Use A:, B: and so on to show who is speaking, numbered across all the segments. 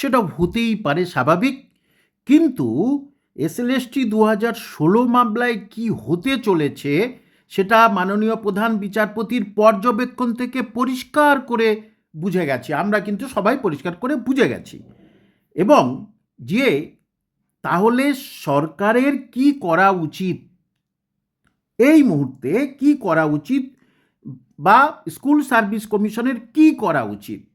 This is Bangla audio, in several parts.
A: সেটা হতেই পারে স্বাভাবিক। কিন্তু এসএলএসটি দু হাজার ষোলো মামলায় কি হতে চলেছে সেটা মাননীয় প্রধান বিচারপতির পর্যবেক্ষণ থেকে পরিষ্কার করে বুঝে গেছি। আমরা কিন্তু সবাই পরিষ্কার করে বুঝে গেছি। এবং যে তাহলে সরকারের কি করা উচিত? এই মুহূর্তে কি করা উচিত? বা স্কুল সার্ভিস কমিশনের কি করা উচিত?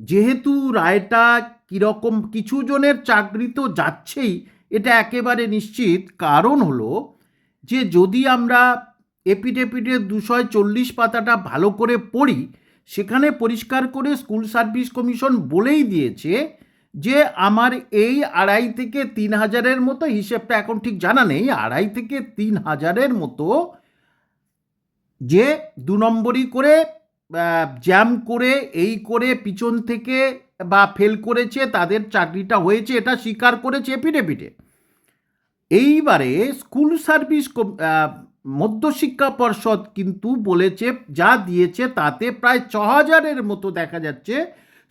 A: যেহেতু রায়টা কীরকম কিছু জনের চাকরি তো যাচ্ছেই, এটা একেবারে নিশ্চিত। কারণ হলো যে যদি আমরা এপিডেপিডে দুশো চল্লিশ পাতাটা ভালো করে পড়ি, সেখানে পরিষ্কার করে স্কুল সার্ভিস কমিশন বলেই দিয়েছে যে আমার এই আড়াই থেকে তিন হাজারের মতো হিসেবটা এখন ঠিক জানা নেই, আড়াই থেকে তিন হাজারের মতো যে দু নম্বরই করে জ্যাম করে, এই করে পিছন থেকে বা ফেল করেছে, তাদের চাকরিটা হয়েছে, এটা স্বীকার করেছে এপিডেপিটে এইবারে স্কুল সার্ভিস মধ্যশিক্ষা পর্ষদ কিন্তু বলেছে, যা দিয়েছে তাতে প্রায় ছ হাজারের মতো দেখা যাচ্ছে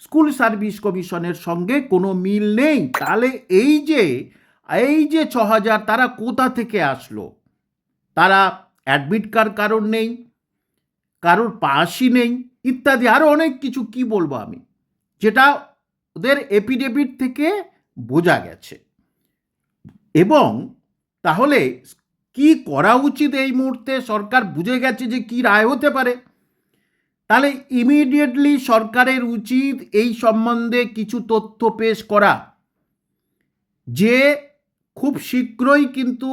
A: স্কুল সার্ভিস কমিশনের সঙ্গে কোনো মিল নেই। তাহলে এই যে এই যে ছ হাজার তারা কোথা থেকে আসলো? তারা অ্যাডমিট কার্ড কারণ নেই? কারোর পাসই নেই, ইত্যাদি। আরও অনেক কিছু কি বলব আমি? যেটা ওদের এপিডেভিট থেকে বোঝা গেছে। এবং তাহলে কি করা উচিত এই মুহূর্তে? সরকার বুঝে গেছে যে কি রায় হতে পারে। তাহলে ইমিডিয়েটলি সরকারের উচিত এই সম্বন্ধে কিছু তথ্য পেশ করা, যে খুব শীঘ্রই কিন্তু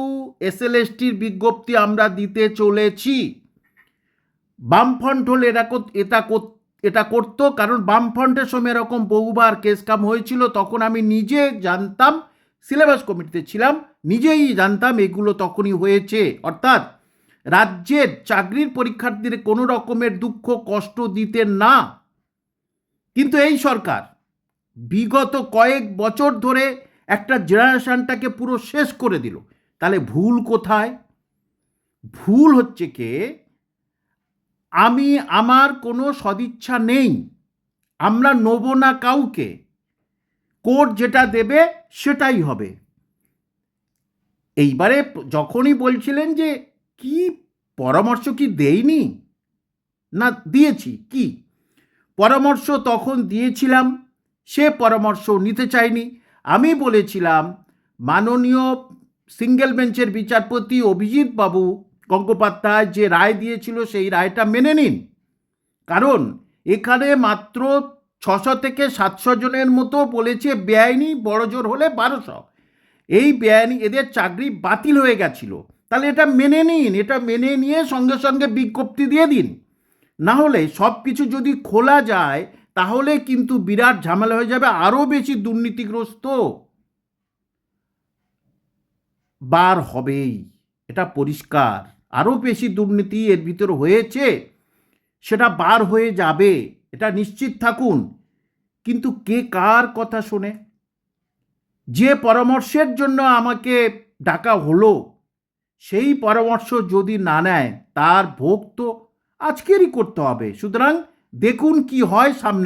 A: এসএলএসটির বিজ্ঞপ্তি আমরা দিতে চলেছি। বামফ্রন্ট হলে এটা এটা এটা করতো, কারণ বামফ্রন্টের সময় এরকম বহুবার কেস কাম হয়েছিল, তখন আমি নিজে জানতাম, সিলেবাস কমিটিতে ছিলাম, নিজেই জানতাম এগুলো তখনই হয়েছে। অর্থাৎ রাজ্যের চাকরির পরীক্ষার্থীদের কোনো রকমের দুঃখ, কষ্ট দিতে না। কিন্তু এই সরকার বিগত কয়েক বছর ধরে একটা জেনারেশানটাকে পুরো শেষ করে দিল। তাহলে ভুল কোথায়? ভুল হচ্ছে কে? আমি আমার কোনো সদিচ্ছা নেই। আমরা নেব না কাউকে। কোর্ট যেটা দেবে সেটাই হবে। এইবারে যখনই বলছিলেন যে, কি পরামর্শ কি দেইনি? না, দিয়েছি। কি? পরামর্শ তখন দিয়েছিলাম। সে পরামর্শ নিতে চাইনি। আমি বলেছিলাম, মাননীয় সিঙ্গেল বেঞ্চের বিচারপতি অভিজিৎ বাবু গঙ্গোপাধ্যায় যে রায় দিয়েছিল সেই রায়টা মেনে নিন। কারণ এখানে মাত্র ছশো থেকে সাতশো জনের মতো বলেছে, বেআইনি বড় জোর হলে বারোশো। এই বেআইনি এদের চাকরি বাতিল হয়ে গেছিল। তাহলে এটা মেনে নিন, এটা মেনে নিয়ে সঙ্গে সঙ্গে বিজ্ঞপ্তি দিয়ে দিন। না হলে সব কিছু যদি খোলা যায়, তাহলে কিন্তু বিরাট ঝামেলা হয়ে যাবে, আরও বেশি দুর্নীতিগ্রস্ত বার হবেই। এটা পরিষ্কার। আরও বেশি দুর্নীতি এর ভিতরে হয়েছে, সেটা বার হয়ে যাবে, এটা নিশ্চিত থাকুন। কিন্তু কে কার কথা শোনে? যে পরামর্শের জন্য আমাকে ডাকা হলো, সেই পরামর্শ যদি না নেয়, তার ভোগ তো আজকেরই করতে হবে। সুতরাং দেখুন কি হয় সামনে।